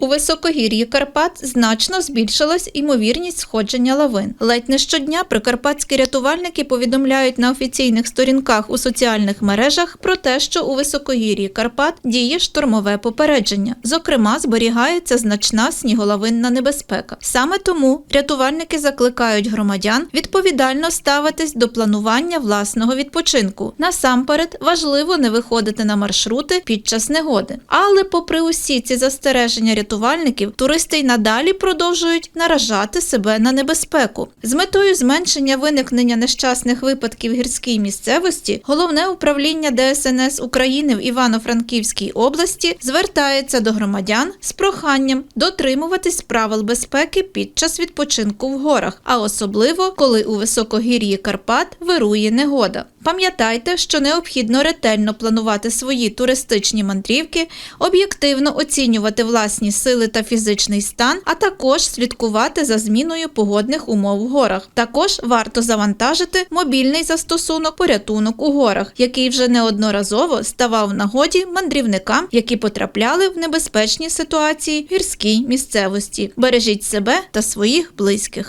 У високогір'ї Карпат значно збільшилась імовірність сходження лавин. Ледь не щодня прикарпатські рятувальники повідомляють на офіційних сторінках у соціальних мережах про те, що у високогір'ї Карпат діє штормове попередження. Зокрема, зберігається значна сніголовинна небезпека. Саме тому рятувальники закликають громадян відповідально ставитись до планування власного відпочинку. Насамперед важливо не виходити на маршрути під час негоди. Але, попри усі ці застереження рятувальників, туристи й надалі продовжують наражати себе на небезпеку. З метою зменшення виникнення нещасних випадків гірській місцевості, головне управління ДСНС України в Івано-Франківській області звертається до громадян з проханням дотримуватись правил безпеки під час відпочинку в горах, а особливо коли у високогір'ї Карпат вирує негода. Пам'ятайте, що необхідно ретельно планувати свої туристичні мандрівки, об'єктивно оцінювати власні сили та фізичний стан, а також слідкувати за зміною погодних умов в горах. Також варто завантажити мобільний застосунок порятунок у горах, який вже неодноразово ставав нагоді мандрівникам, які потрапляли в небезпечні ситуації в гірській місцевості. Бережіть себе та своїх близьких.